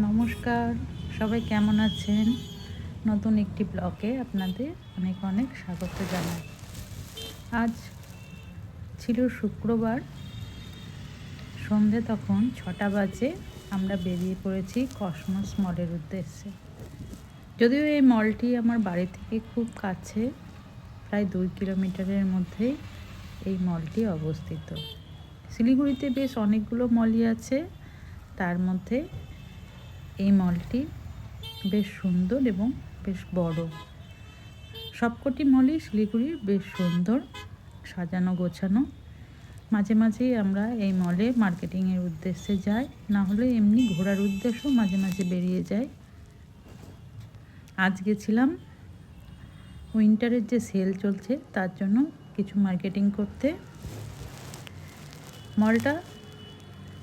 নমস্কার, সবাই কেমন আছেন? নতুন একটি ব্লগে আপনাদের অনেক অনেক স্বাগত জানাই। আজ ছিল শুক্রবার, সন্ধে তখন ছটা বাজে, আমরা বেরিয়ে পড়েছি কসমস মলের উদ্দেশ্যে। যদিও এই মলটি আমার বাড়ি থেকে খুব কাছে, প্রায় দুই কিলোমিটারের মধ্যে এই মলটি অবস্থিত। শিলিগুড়িতে বেশ অনেকগুলো মলই আছে, তার মধ্যে এই মলটি বেশ সুন্দর এবং বেশ বড়। সবকটি মলই শিলিগুড়ির বেশ সুন্দর সাজানো গোছানো। মাঝে মাঝেই আমরা এই মলে মার্কেটিংয়ের উদ্দেশ্যে যাই, না হলে এমনি ঘোরার উদ্দেশ্যও মাঝে মাঝে বেরিয়ে যাই। আজ গেছিলাম উইন্টারের যে সেল চলছে তার জন্য কিছু মার্কেটিং করতে। মলটা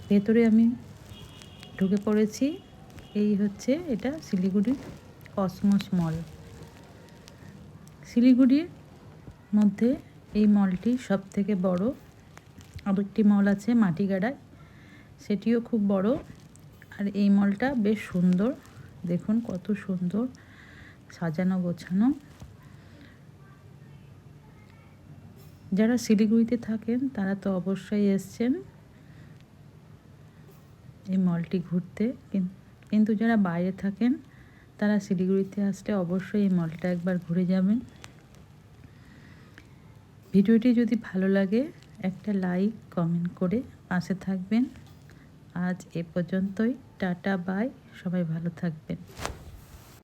ভেতরে আমি ঢুকে পড়েছি। এই হচ্ছে এটা শিলিগুড়ির কসমস মল। শিলিগুড়ির মধ্যে এই মলটি সব থেকে বড়। আরেকটি মল আছে মাটিগাড়ায়। সেটিও খুব বড়। আর এই মলটা বেশ সুন্দর। দেখুন কত সুন্দর সাজানো গোছানো। যারা শিলিগুড়িতে থাকেন, তারা তো অবশ্যই এসছেন এই মলটি ঘুরতে। কিন্তু যারা বাইরে থাকেন, তারা শিলিগুড়িতে আসলে অবশ্যই এই মলটা একবার ঘুরে যাবেন। ভিডিওটি যদি ভালো লাগে, একটা লাইক কমেন্ট করে পাশে থাকবেন। আজ এ পর্যন্তই, টাটা বাই সবাই ভালো থাকবেন।